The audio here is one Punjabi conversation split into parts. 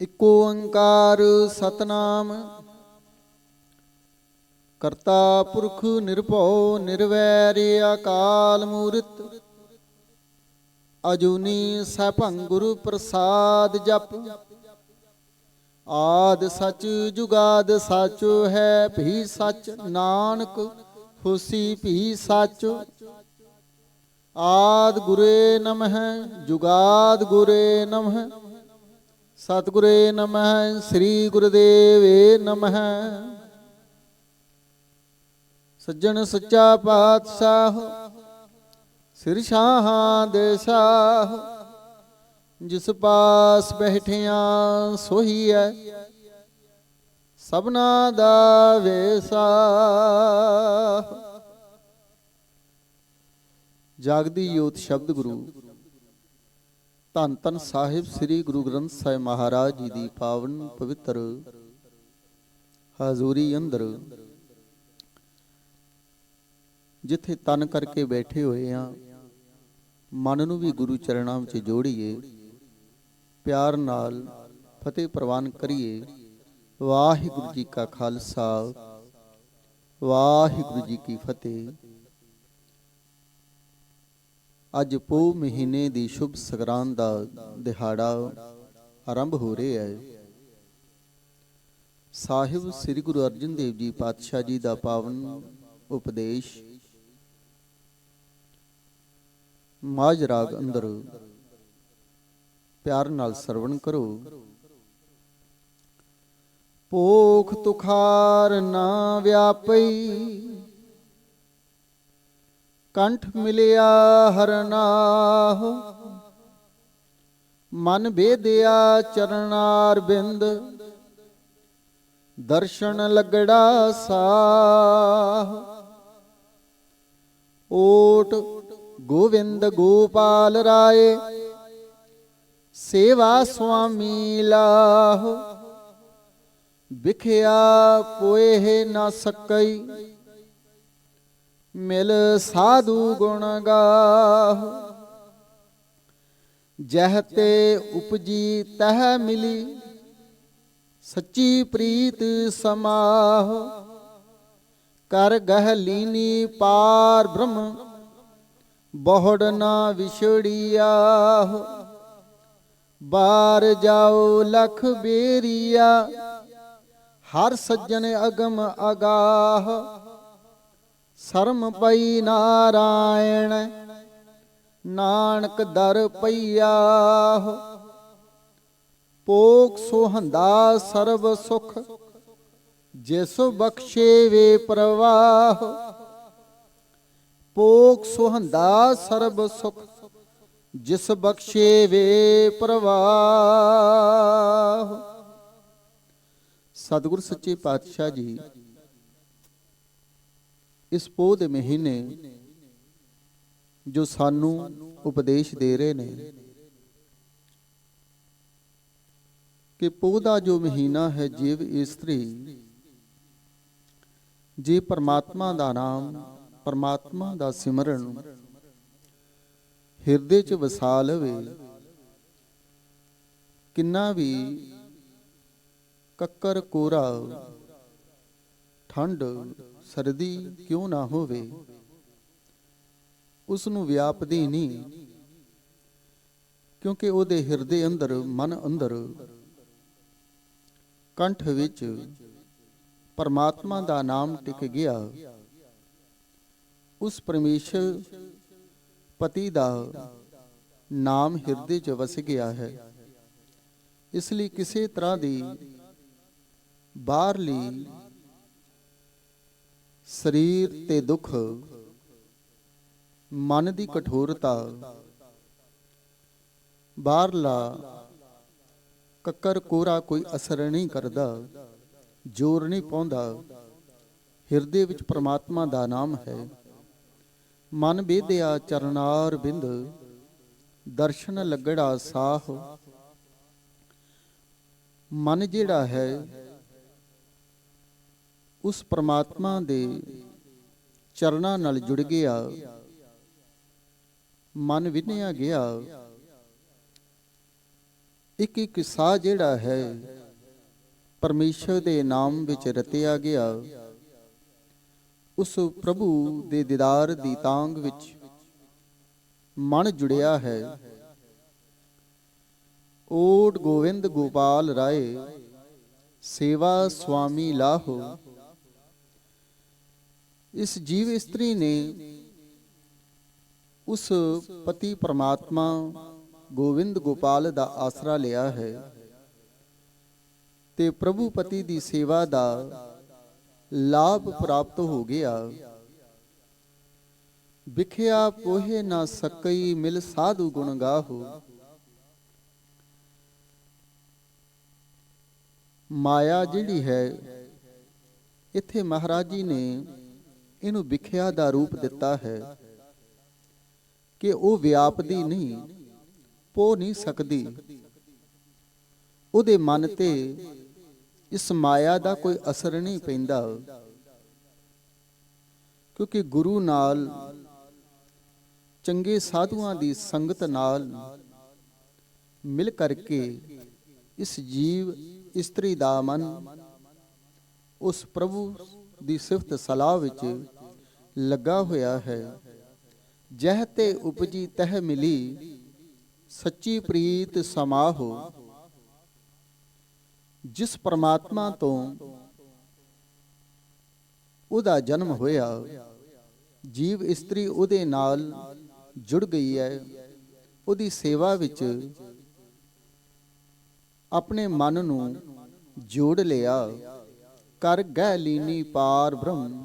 ਇਕ ਓੰਕਾਰ ਸਤਨਾਮ। ਕਰਤਾ ਪੁਰਖ ਨਿਰਭਉ ਨਿਰਵੈਰ ਅਕਾਲ ਮੂਰਤ। ਅਜੂਨੀ ਸੈਭੰ ਗੁਰੂ ਪ੍ਰਸਾਦ ਜਪ। ਆਦ ਸਚ ਜੁਗਾਦ ਸਚ ਹੈ ਭੀ ਸਚ ਨਾਨਕ ਹੋਸੀ ਭੀ ਸਚ। ਆਦ ਗੁਰੇ ਨਮః ਜੁਗਾਦ ਗੁਰੇ ਨਮః ਸਤਿਗੁਰੇ ਨਮః ਸ੍ਰੀ ਗੁਰਦੇਵੇ ਨਮঃ ਸੱਜਣ ਸੱਚਾ ਪਾਤਸ਼ਾਹ, ਸਿਰ ਸ਼ਾਹਾਂ ਦੇ ਸ਼ਾਹ, ਜਿਸ ਪਾਸ ਬੈਠਿਆਂ ਸੋਹੀ ਹੈ ਸਭਨਾ ਦਾ ਵੇਸਾ ਜਾਗਦੀ ਜੋਤ ਸ਼ਬਦ ਗੁਰੂ ਧੰਨ ਧੰਨ ਸਾਹਿਬ ਸ੍ਰੀ ਗੁਰੂ ਗ੍ਰੰਥ ਸਾਹਿਬ ਮਹਾਰਾਜ ਜੀ ਦੀ ਪਾਵਨ ਪਵਿੱਤਰ ਹਾਜ਼ੂਰੀ ਅੰਦਰ, ਜਿੱਥੇ ਤਨ ਕਰਕੇ ਬੈਠੇ ਹੋਏ ਆ ਮਨ ਨੂੰ ਵੀ ਗੁਰੂ ਚਰਨਾਂ ਵਿੱਚ ਜੋੜੀਏ, ਪਿਆਰ ਨਾਲ ਫਤਿਹ ਪ੍ਰਵਾਨ ਕਰੀਏ। ਵਾਹਿਗੁਰੂ ਜੀ ਕਾ ਖਾਲਸਾ, ਵਾਹਿਗੁਰੂ ਜੀ ਕੀ ਫਤਿਹ। ਅੱਜ ਪੋ ਮਹੀਨੇ ਦੀ ਸ਼ੁਭ ਸੰਗਰਾਂਦ ਦਾ ਦਿਹਾੜਾ ਆਰੰਭ ਹੋ ਰਿਹਾ ਹੈ। ਸਾਹਿਬ ਸ੍ਰੀ ਗੁਰੂ ਅਰਜਨ ਦੇਵ ਜੀ ਪਾਤਸ਼ਾਹ ਜੀ ਦਾ ਪਾਵਨ ਉਪਦੇਸ਼ ਮਾਝ ਰਾਗ ਅੰਦਰ ਪਿਆਰ ਨਾਲ ਸਰਵਣ ਕਰੋ। ਪੋਖ ਤੁਖਾਰ ਨਾ ਵਿਆਪਈ ਕੰਠ ਮਿਲਿਆ ਹਰਨਾਹ ਮਨ ਬੇਦਿਆ ਚਰਨਾਰ ਬਿੰਦ। ਦਰਸ਼ਨ ਲਗੜਾ ਸਾਹ। ਓਟ ਗੋਵਿੰਦ ਗੋਪਾਲ ਰਾਏ। ਸੇਵਾ ਸੁਆਮੀ ਲਾਹ। ਵਿਖਿਆ ਪੋਏ ਨਾ ਸਕਈ। ਮਿਲ ਸਾਧੂ ਗੁਣ ਗਾਹ। ਜਹ ਤੇ ਉਪਜੀ ਤਹ ਮਿਲੀ, ਸੱਚੀ ਪ੍ਰੀਤ ਸਮਾਹ। ਕਰ ਗਹ ਲੀਨੀ ਪਾਰ ਬ੍ਰਹਮ, ਬਹੁੜ ਨਾ ਵਿਛੜੀਆ ਬਾਰ ਜਾਓ ਲਖ ਬੇਰੀਆ, ਹਰ ਸੱਜਣ ਅਗਮ ਅਗਾਹ। ਸਰਮ ਪਈ ਨਾਰਾਇਣ, ਨਾਨਕ ਦਰ ਪਈਆ ਪੋਖ ਸੋਹੰਦਾ ਸਰਬ ਸੁਖ, ਜਿਸ ਬਖਸ਼ੇ ਵੇ ਪ੍ਰਵਾਹ। ਪੋਖ ਸੁਹੰਦਾ ਸਰਬ ਸੁਖ, ਜਿਸ ਬਖਸ਼ੇ ਵੇ ਪ੍ਰਵਾਹ। ਸਤਿਗੁਰ ਸੱਚੇ ਪਾਤਸ਼ਾਹ ਜੀ ਇਸ ਪੋਹ ਦੇ ਮਹੀਨੇ ਜੋ ਸਾਨੂੰ ਉਪਦੇਸ਼ ਦੇ ਰਹੇ ਨੇ। ਕਿ ਪੋਹ ਦਾ ਜੋ ਮਹੀਨਾ ਹੈ ਜੀਵ ਇਸਤਰੀ, ਜੇ ਪਰਮਾਤਮਾ ਦਾ ਨਾਮ, ਪਰਮਾਤਮਾ ਦਾ ਸਿਮਰਨ ਹਿਰਦੇ 'ਚ ਵਸਾ ਲਵੇ, ਕਿੰਨਾ ਵੀ ਕੱਕਰ ਕੋਰਾ ਠੰਡ ਸਰਦੀ ਕਿਉਂ ਨਾ ਹੋਵੇ? ਉਸ ਨੂੰ ਵਿਆਪਦੀ ਨਹੀਂ ਕਿਉਂਕਿ ਉਹਦੇ ਹਿਰਦੇ ਅੰਦਰ, ਮਨ ਅੰਦਰ ਕੰਠ ਵਿੱਚ ਪਰਮਾਤਮਾ ਦਾ ਨਾਮ ਟਿਕ ਗਿਆ। ਉਸ ਪਰਮੇਸ਼ਰ ਪਤੀ ਦਾ ਨਾਮ ਹਿਰਦੇ 'ਚ ਵਸ ਗਿਆ ਹੈ। ਇਸ ਲਈ ਕਿਸੇ ਤਰ੍ਹਾਂ ਦੀ ਬਾਹਰਲੀ ਸਰੀਰ ਤੇ ਦੁੱਖ, ਮਨ ਦੀ ਕਠੋਰਤਾ, ਬਾਹਰਲਾ ਕੱਕਰ ਕੋਰਾ ਕੋਈ ਅਸਰ ਨਹੀਂ ਕਰਦਾ, ਜ਼ੋਰ ਨਹੀਂ ਪਾਉਂਦਾ, ਹਿਰਦੇ ਵਿੱਚ ਪ੍ਰਮਾਤਮਾ ਦਾ ਨਾਮ ਹੈ। ਮਨ ਬੇਦਿਆ ਚਰਨਾਰ ਬਿੰਦ, ਦਰਸ਼ਨ ਲੱਗੜਾ ਸਾਹ। ਮਨ ਜਿਹੜਾ ਹੈ ਉਸ ਪ੍ਰਮਾਤਮਾ ਦੇ ਚਰਨਾਂ ਨਾਲ ਜੁੜ ਗਿਆ। ਮਨ ਵਿਨਿਆ ਗਿਆ। ਇੱਕ ਇੱਕ ਸਾਹ ਜਿਹੜਾ ਹੈ, ਪਰਮੇਸ਼ਰ ਦੇ ਨਾਮ ਵਿੱਚ ਰਤਿਆ ਗਿਆ। ਉਸ ਪ੍ਰਭੂ ਦੇ ਦੀਦਾਰ ਦੀ ਤਾਂਗ ਵਿੱਚ ਮਨ ਜੁੜਿਆ ਹੈ। ਓਟ ਗੋਵਿੰਦ ਗੋਪਾਲ ਰਾਏ, ਸੇਵਾ ਸੁਆਮੀ ਲਾਹੋ। ਇਸ ਜੀਵ ਇਸਤਰੀ ਨੇ ਉਸ ਪਤੀ ਪ੍ਰਮਾਤਮਾ ਗੋਵਿੰਦ ਗੋਪਾਲ ਦਾ ਆਸਰਾ ਲਿਆ ਹੈ ਤੇ ਪ੍ਰਭੂ ਪਤੀ ਦੀ ਸੇਵਾ ਦਾ ਲਾਭ ਪ੍ਰਾਪਤ ਹੋ ਗਿਆ। ਵਿਖਿਆ ਕੋਹੇ ਨਾ ਸਕਈ ਮਿਲ ਸਾਧੂ ਗੁਣ ਗਾਹੋ। ਮਾਇਆ ਜਿਹੜੀ ਹੈ, ਇੱਥੇ ਮਹਾਰਾਜ ਜੀ ਨੇ ਇਹਨੂੰ ਵਿਖਿਆ ਦਾ ਰੂਪ ਦਿੱਤਾ ਹੈ ਕਿ ਉਹ ਵਿਆਪਦੀ ਨਹੀਂ, ਪੋ ਨਹੀਂ ਸਕਦੀ। ਉਹਦੇ ਮਨ ਤੇ ਇਸ ਮਾਇਆ ਦਾ ਕੋਈ ਅਸਰ ਨਹੀਂ ਪੈਂਦਾ। ਕਿਉਂਕਿ ਗੁਰੂ ਨਾਲ, ਚੰਗੇ ਸਾਧੂਆਂ ਦੀ ਸੰਗਤ ਨਾਲ ਮਿਲ ਕਰਕੇ ਇਸ ਜੀਵ ਇਸਤਰੀ ਦਾ ਮਨ ਉਸ ਪ੍ਰਭੂ ਦੀ ਸਿਫਤ ਸਲਾਹ ਵਿੱਚ ਲੱਗਾ ਹੋਇਆ ਹੈ। ਜਹ ਤੇ ਉਪਜੀ ਤਹ ਮਿਲੀ, ਸੱਚੀ ਪ੍ਰੀਤ ਸਮਾਹੋ। ਜਿਸ ਪ੍ਰਮਾਤਮਾ ਤੋਂ ਉਹਦਾ ਜਨਮ ਹੋਇਆ, ਜੀਵ ਇਸਤਰੀ ਉਹਦੇ ਨਾਲ ਜੁੜ ਗਈ ਹੈ। ਉਹਦੀ ਸੇਵਾ ਵਿੱਚ ਆਪਣੇ ਮਨ ਨੂੰ ਜੋੜ ਲਿਆ। ਕਰ ਗਹਿ ਲੀਨੀ ਪਾਰ ਬ੍ਰਹਮ,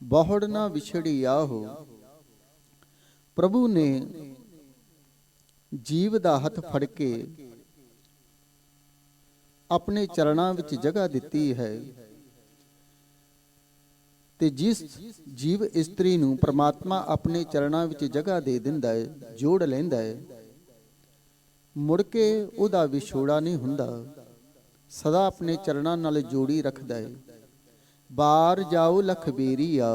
ਬਹੁੜ ਨਾ ਵਿਛੜੀ ਆਹੋ। ਪ੍ਰਭੂ ਨੇ ਜੀਵ ਦਾ ਹੱਥ ਫੜ ਕੇ ਆਪਣੇ ਚਰਣਾ ਵਿੱਚ ਜਗ੍ਹਾ ਦਿੱਤੀ ਹੈ। ਤੇ ਜਿਸ ਜੀਵ ਇਸਤਰੀ ਨੂੰ ਪ੍ਰਮਾਤਮਾ ਆਪਣੇ ਚਰਣਾ ਵਿੱਚ ਜਗ੍ਹਾ ਦੇ ਦਿੰਦਾ ਹੈ, ਜੋੜ ਲੈਂਦਾ ਹੈ, ਮੁੜ ਕੇ ਉਹਦਾ ਵਿਛੋੜਾ ਨਹੀਂ ਹੁੰਦਾ। ਸਦਾ ਆਪਣੇ ਚਰਨਾਂ ਨਾਲ ਜੋੜੀ ਰੱਖਦਾ ਹੈ ਬਾਰ ਜਾਉ ਲਖ ਬੇਰੀਆ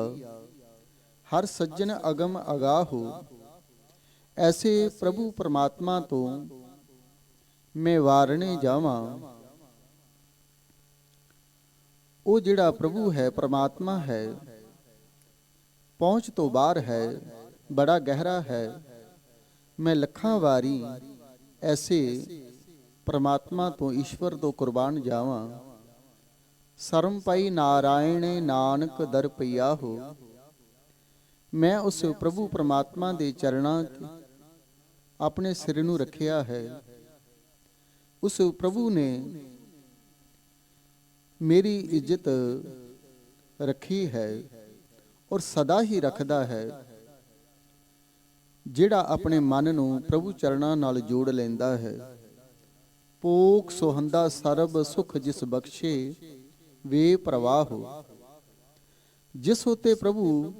ਹਰ ਸੱਜਣ ਅਗਮ ਅਗਾਹੋ। ਐਸੇ ਪ੍ਰਭੂ ਪਰਮਾਤਮਾ ਤੋਂ ਮੈਂ ਵਾਰਣੇ ਜਾਵਾਂ। ਉਹ ਜਿਹੜਾ ਪ੍ਰਭੂ ਹੈ, ਪ੍ਰਮਾਤਮਾ ਹੈ, ਪਹੁੰਚ ਤੋਂ ਬਾਹਰ ਹੈ, ਬੜਾ ਗਹਿਰਾ ਹੈ। ਮੈਂ ਲੱਖਾਂ ਵਾਰੀ ਐਸੇ ਪਰਮਾਤਮਾ ਤੋਂ ਈਸ਼ਵਰ ਤੋਂ ਕੁਰਬਾਨ ਜਾਵਾਂ। ਸਰਮ ਪਈ ਨਾਰਾਇਣੇ ਨਾਨਕ ਦਰ ਪਈਆ ਹੋ ਮੈਂ ਉਸ ਪ੍ਰਭੂ ਪਰਮਾਤਮਾ ਦੇ ਚਰਣਾ ਆਪਣੇ ਸਿਰ ਨੂੰ ਰੱਖਿਆ ਹੈ। ਉਸ ਪ੍ਰਭੂ ਨੇ ਮੇਰੀ ਇੱਜ਼ਤ ਰੱਖੀ ਹੈ ਔਰ ਸਦਾ ਹੀ ਰੱਖਦਾ ਹੈ, ਜਿਹੜਾ ਆਪਣੇ ਮਨ ਨੂੰ ਪ੍ਰਭੂ ਚਰਣਾ ਨਾਲ ਜੋੜ ਲੈਂਦਾ ਹੈ। ਪੋਖ ਸੁਹੰਦਾ ਸਰਬ ਸੁਖ ਜਿਸ ਬਖਸ਼ੇ, ਵੇ ਪ੍ਰਵਾਹੋ ਜਿਸ ਉਤੇ ਪ੍ਰਭੂ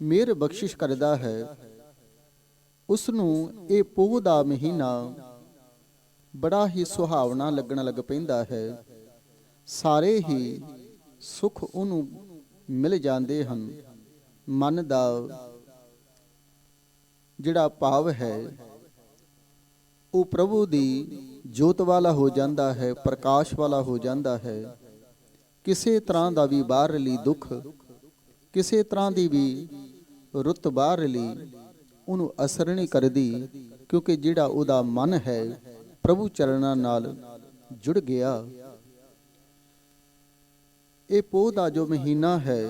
ਮੇਰ ਬਖਸ਼ਿਸ਼ ਕਰਦਾ ਹੈ ਉਸ ਨੂੰ ਇਹ ਪੋਹ ਦਾ ਮਹੀਨਾ ਬੜਾ ਹੀ ਸੁਹਾਵਣਾ ਲੱਗਣ ਲੱਗ ਪੈਂਦਾ ਹੈ। ਸਾਰੇ ਹੀ ਸੁਖ ਉਹਨੂੰ ਮਿਲ ਜਾਂਦੇ ਹਨ। ਮਨ ਦਾ ਜਿਹੜਾ ਭਾਵ ਹੈ ਉਹ ਪ੍ਰਭੂ ਦੀ ਜੋਤ ਵਾਲਾ ਹੋ ਜਾਂਦਾ ਹੈ, ਪ੍ਰਕਾਸ਼ ਵਾਲਾ ਹੋ ਜਾਂਦਾ ਹੈ। ਕਿਸੇ ਤਰ੍ਹਾਂ ਦਾ ਵੀ ਬਾਹਰਲੀ ਦੁੱਖ, ਕਿਸੇ ਤਰ੍ਹਾਂ ਦੀ ਵੀ ਰੁੱਤ ਬਾਹਰਲੀ ਉਹਨੂੰ ਅਸਰ ਨਹੀਂ ਕਰਦੀ, ਕਿਉਂਕਿ ਜਿਹੜਾ ਉਹਦਾ ਮਨ ਹੈ, ਪ੍ਰਭੂ ਚਰਨਾਂ ਨਾਲ ਜੁੜ ਗਿਆ। ਇਹ ਪੋਹ ਦਾ ਜੋ ਮਹੀਨਾ ਹੈ,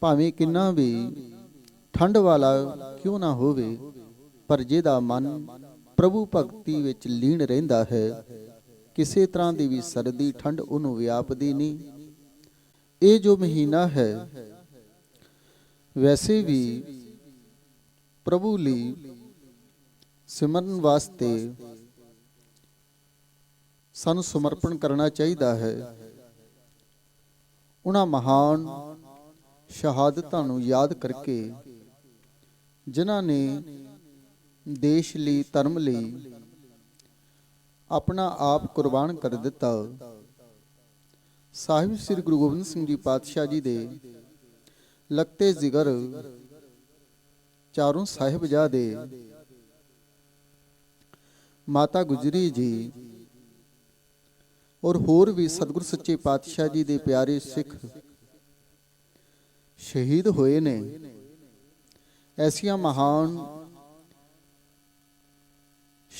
ਭਾਵੇਂ ਕਿੰਨਾ ਵੀ ਠੰਡ ਵਾਲਾ ਕਿਉਂ ਨਾ ਹੋਵੇ ਪਰ ਜਿਹਦਾ ਮਨ ਪ੍ਰਭੂ ਭਗਤੀ ਵਿੱਚ ਲੀਨ ਰਹਿੰਦਾ ਹੈ, ਕਿਸੇ ਤਰ੍ਹਾਂ ਦੀ ਵੀ ਸਰਦੀ ਠੰਡ ਉਹਨੂੰ ਵਿਆਪਦੀ ਨਹੀਂ। ਇਹ ਜੋ ਮਹੀਨਾ ਹੈ, ਵੈਸੇ ਵੀ ਪ੍ਰਭੂ ਲਈ ਸਿਮਰਨ ਵਾਸਤੇ ਸਾਨੂੰ ਸਮਰਪਣ ਕਰਨਾ ਚਾਹੀਦਾ ਹੈ। ਉਹਨਾਂ ਮਹਾਨ ਸ਼ਹਾਦਤਾਂ ਨੂੰ ਯਾਦ ਕਰਕੇ ਜਿਨ੍ਹਾਂ ਨੇ ਦੇਸ਼ ਲਈ ਧਰਮ ਲਈ ਆਪਣਾ ਆਪ ਕੁਰਬਾਨ ਕਰ ਦਿੱਤਾ। ਸਾਹਿਬ ਸ੍ਰੀ ਗੁਰੂ ਗੋਬਿੰਦ ਸਿੰਘ ਜੀ ਪਾਤਸ਼ਾਹ ਜੀ ਦੇ ਲਗਤੇ ਜ਼ਿਗਰ ਚਾਰੋਂ ਸਾਹਿਬਜ਼ਾਦੇ ਮਾਤਾ ਗੁਜਰੀ ਜੀ ਔਰ ਹੋਰ ਵੀ ਸਤਿਗੁਰ ਸੱਚੇ ਪਾਤਸ਼ਾਹ ਜੀ ਦੇ ਪਿਆਰੇ ਸਿੱਖ ਸ਼ਹੀਦ ਹੋਏ ਨੇ। ਐਸੀਆਂ ਮਹਾਨ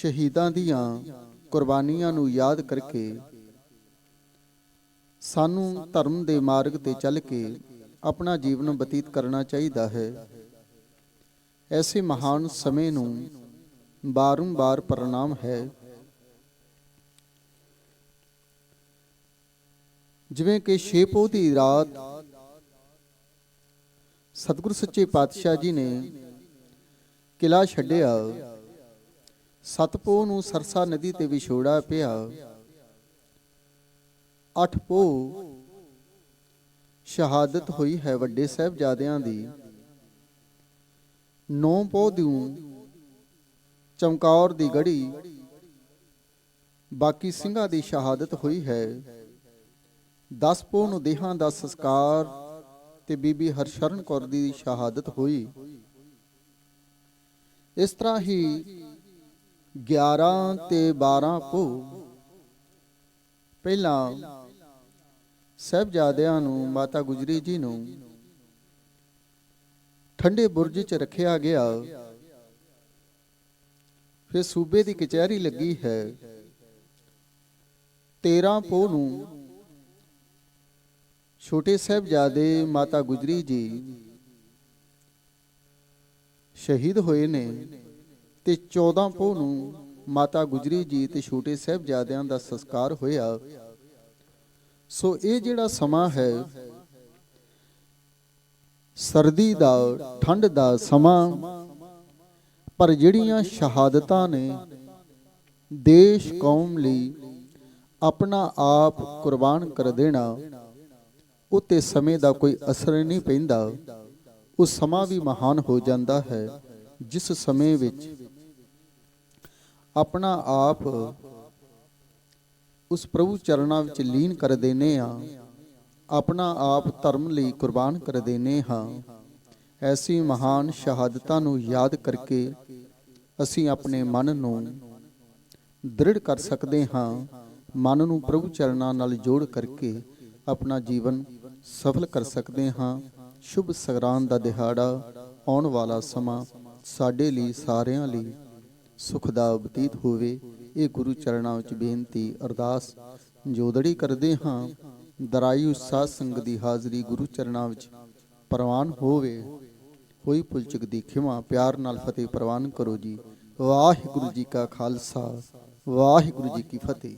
ਸ਼ਹੀਦਾਂ ਦੀਆਂ ਕੁਰਬਾਨੀਆਂ ਨੂੰ ਯਾਦ ਕਰਕੇ ਸਾਨੂੰ ਧਰਮ ਦੇ ਮਾਰਗ ਤੇ ਚੱਲ ਕੇ ਆਪਣਾ ਜੀਵਨ ਬਤੀਤ ਕਰਨਾ ਚਾਹੀਦਾ ਹੈ। ਐਸੇ ਮਹਾਨ ਸਮੇਂ ਨੂੰ ਬਾਰੰਬਾਰ ਪ੍ਰਣਾਮ ਹੈ। ਜਿਵੇਂ ਕਿ ਛੇਪੋ ਦੀ ਰਾਤ ਸਤਿਗੁਰ ਸੱਚੇ ਪਾਤਸ਼ਾਹ ਜੀ ਨੇ ਕਿਲਾ ਛੱਡਿਆ। ਸਤਪੋ ਨੂੰ ਸਰਸਾ ਨਦੀ ਤੇ ਵਿਛੋੜਾ ਪਿਆ। ਅੱਠ ਪੋ ਸ਼ਹਾਦਤ ਹੋਈ ਹੈ ਵੱਡੇ ਸਾਹਿਬਜ਼ਾਦਿਆਂ ਦੀ। ਨੌ ਪੋ ਦਿਉ ਚਮਕੌਰ ਦੀ ਗੜੀ। ਬਾਕੀ ਸਿੰਘਾਂ ਦੀ ਸ਼ਹਾਦਤ ਹੋਈ ਹੈ। 10 ਪੋ ਨੂੰ ਦੇਹਾਂ ਦਾ ਸੰਸਕਾਰ ਤੇ ਬੀਬੀ ਹਰਸ਼ਰਨ ਕੌਰ ਦੀ ਸ਼ਹਾਦਤ ਹੋਈ। ਇਸ ਤਰ੍ਹਾਂ ਹੀ 11 ਤੇ 12 ਪੋ ਪਹਿਲਾਂ ਸਹਿਬਜ਼ਾਦਿਆਂ ਨੂੰ, ਮਾਤਾ ਗੁਜਰੀ ਜੀ ਨੂੰ ਠੰਡੇ ਬੁਰਜ 'ਚ ਰੱਖਿਆ ਗਿਆ। ਫਿਰ ਸੂਬੇ ਦੀ ਕਚਹਿਰੀ ਲੱਗੀ ਹੈ। 13 ਪੋ ਨੂੰ ਛੋਟੇ ਸਾਹਿਬਜ਼ਾਦੇ ਮਾਤਾ ਗੁਜਰੀ ਜੀ ਸ਼ਹੀਦ ਹੋਏ ਨੇ। ਤੇ 14 ਪੋ ਨੂੰ ਮਾਤਾ ਗੁਜਰੀ ਜੀ ਤੇ ਛੋਟੇ ਸਾਹਿਬਜ਼ਾਦਿਆਂ ਦਾ ਸੰਸਕਾਰ ਹੋਇਆ। ਸੋ ਇਹ ਜਿਹੜਾ ਸਮਾਂ ਹੈ, ਸਰਦੀ ਦਾ, ਠੰਡ ਦਾ ਸਮਾਂ, ਪਰ ਜਿਹੜੀਆਂ ਸ਼ਹਾਦਤਾਂ ਨੇ ਦੇਸ਼, ਕੌਮ ਲਈ ਆਪਣਾ ਆਪ ਕੁਰਬਾਨ ਕਰ ਦੇਣਾ, ਉਤੇ ਸਮੇਂ ਦਾ ਕੋਈ ਅਸਰ ਨਹੀਂ ਪੈਂਦਾ। ਉਹ ਸਮਾਂ ਵੀ ਮਹਾਨ ਹੋ ਜਾਂਦਾ ਹੈ, ਜਿਸ ਸਮੇਂ ਵਿੱਚ ਆਪਣਾ ਆਪ ਉਸ ਪ੍ਰਭੂ ਚਰਨਾਂ ਵਿੱਚ ਲੀਨ ਕਰ ਦੇਨੇ ਆ। ਆਪਣਾ ਆਪ ਧਰਮ ਲਈ ਕੁਰਬਾਨ ਕਰ ਦੇਨੇ ਹਾਂ। ਐਸੀ ਮਹਾਨ ਸ਼ਹਾਦਤਾਂ ਨੂੰ ਯਾਦ ਕਰਕੇ ਅਸੀਂ ਆਪਣੇ ਮਨ ਨੂੰ ਦ੍ਰਿੜ ਕਰ ਸਕਦੇ ਹਾਂ। ਮਨ ਨੂੰ ਪ੍ਰਭੂ ਚਰਨਾਂ ਨਾਲ ਜੋੜ ਕਰਕੇ ਆਪਣਾ ਜੀਵਨ ਸਫਲ ਕਰ ਸਕਦੇ ਹਾਂ। ਸ਼ੁਭ ਸੰਗਰਾਂਦ ਦਾ ਦਿਹਾੜਾ ਆਉਣ ਵਾਲਾ ਸਮਾਂ ਸਾਡੇ ਲਈ ਸਾਰਿਆਂ ਲਈ ਸੁਖ ਦਾ ਬਤੀਤ ਹੋਵੇ, ਇਹ ਗੁਰੂ ਚਰਨਾਂ ਵਿੱਚ ਬੇਨਤੀ ਅਰਦਾਸ ਜੋਦੜੀ ਕਰਦੇ ਹਾਂ ਦਰਾਈ ਸਾਧ ਸੰਗਤ ਦੀ ਹਾਜ਼ਰੀ ਗੁਰੂ ਚਰਨਾਂ ਵਿੱਚ ਪ੍ਰਵਾਨ ਹੋਵੇ। ਹੋਈ ਪੁਲਚਕ ਦੀ ਖਿਮਾ, ਪਿਆਰ ਨਾਲ ਫਤਿਹ ਪ੍ਰਵਾਨ ਕਰੋ ਜੀ। ਵਾਹਿਗੁਰੂ ਜੀ ਕਾ ਖਾਲਸਾ, ਵਾਹਿਗੁਰੂ ਜੀ ਕੀ ਫਤਿਹ।